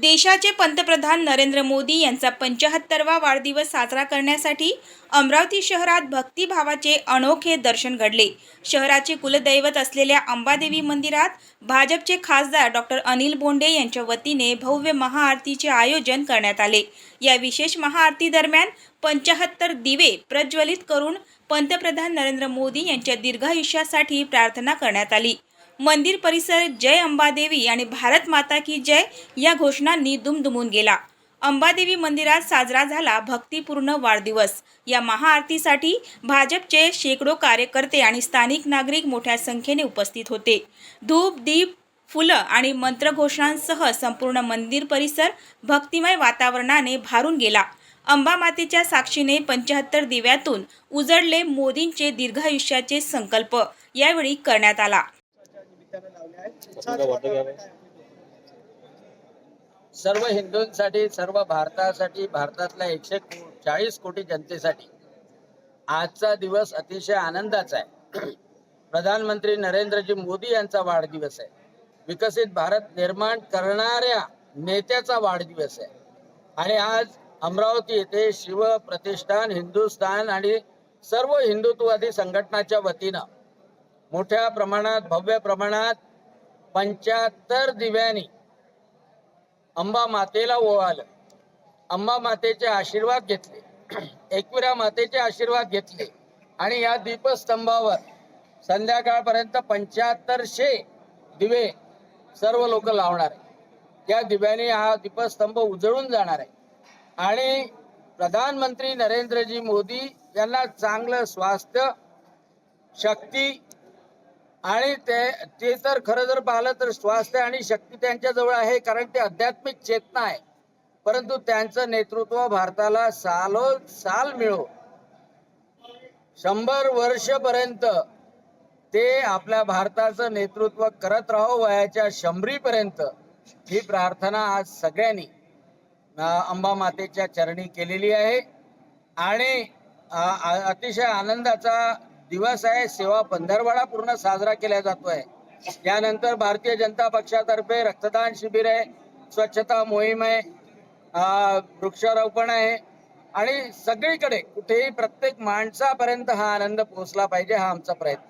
देशाचे पंतप्रधान नरेंद्र मोदी यांचा पंचाहत्तरवा वाढदिवस साजरा करण्यासाठी अमरावती शहरात भक्तिभावाचे अनोखे दर्शन घडले. शहराचे कुलदैवत असलेल्या अंबादेवी मंदिरात भाजपचे खासदार डॉक्टर अनिल बोंडे यांच्या वतीने भव्य महाआरतीचे आयोजन करण्यात आले. या विशेष महाआरती दरम्यान पंचाहत्तर दिवे प्रज्वलित करून पंतप्रधान नरेंद्र मोदी यांच्या दीर्घायुष्यासाठी प्रार्थना करण्यात आली. मंदिर परिसर जय अंबादेवी आणि भारत माता की जय या घोषणांनी दुमदुमून गेला. अंबादेवी मंदिरात साजरा झाला भक्तिपूर्ण वाढदिवस. या महाआरतीसाठी भाजपचे शेकडो कार्यकर्ते आणि स्थानिक नागरिक मोठ्या संख्येने उपस्थित होते. धूप दीप फुलं आणि मंत्रघोषणांसह संपूर्ण मंदिर परिसर भक्तिमय वातावरणाने भारून गेला. अंबा मातेच्या साक्षीने पंच्याहत्तर दिव्यातून उजळले मोदींचे दीर्घायुष्याचे संकल्प यावेळी करण्यात आला. सर्व हिंदूंसाठी सर्व भारतासाठी भारतातल्या एकशे चाळीस कोटी जनतेसाठी आजचा दिवस अतिशय आनंदाचा आहे. प्रधानमंत्री नरेंद्रजी मोदी यांचा वाढदिवस आहे. विकसित भारत निर्माण करणाऱ्या नेत्याचा वाढदिवस आहे. आणि आज अमरावती येथे शिव प्रतिष्ठान हिंदुस्थान आणि सर्व हिंदुत्ववादी संघटनाच्या वतीनं मोठ्या प्रमाणात भव्य प्रमाणात पंच्याहत्तर दिव्यांनी अंबा मातेला ओवाळलं. अंबा मातेचे आशीर्वाद घेतले. एकविरा मातेचे आशीर्वाद घेतले. आणि या दीपस्तंभावर संध्याकाळपर्यंत पंच्याहत्तरशे दिवे सर्व लोक लावणार आहे या दिव्याने हा दीपस्तंभ उजळून जाणार आहे. आणि प्रधानमंत्री नरेंद्रजी मोदी यांना चांगलं स्वास्थ्य शक्ती आणि ते ते तर खरं जर पाहिलं तर स्वास्थ्य आणि शक्ती त्यांच्या जवळ आहे कारण ते आध्यात्मिक चेतना आहे. परंतु त्यांचं नेतृत्व भारताला सालो साल मिळो. शंभर वर्षपर्यंत ते आपल्या भारताचं नेतृत्व करत राहो वयाच्या शंभरीपर्यंत. ही प्रार्थना आज सगळ्यांनी अंबा मातेच्या चरणी केलेली आहे. आणि अतिशय आनंदाचा दिवस आहे सेवा पंधरवडा पूर्ण साजरा केला जातोय. यानंतर भारतीय जनता पक्षातर्फे रक्तदान शिबिर आहे स्वच्छता मोहीम आहे वृक्षारोपण आहे. आणि सगळीकडे कुठेही प्रत्येक माणसापर्यंत हा आनंद पोहोचला पाहिजे हा आमचा प्रयत्न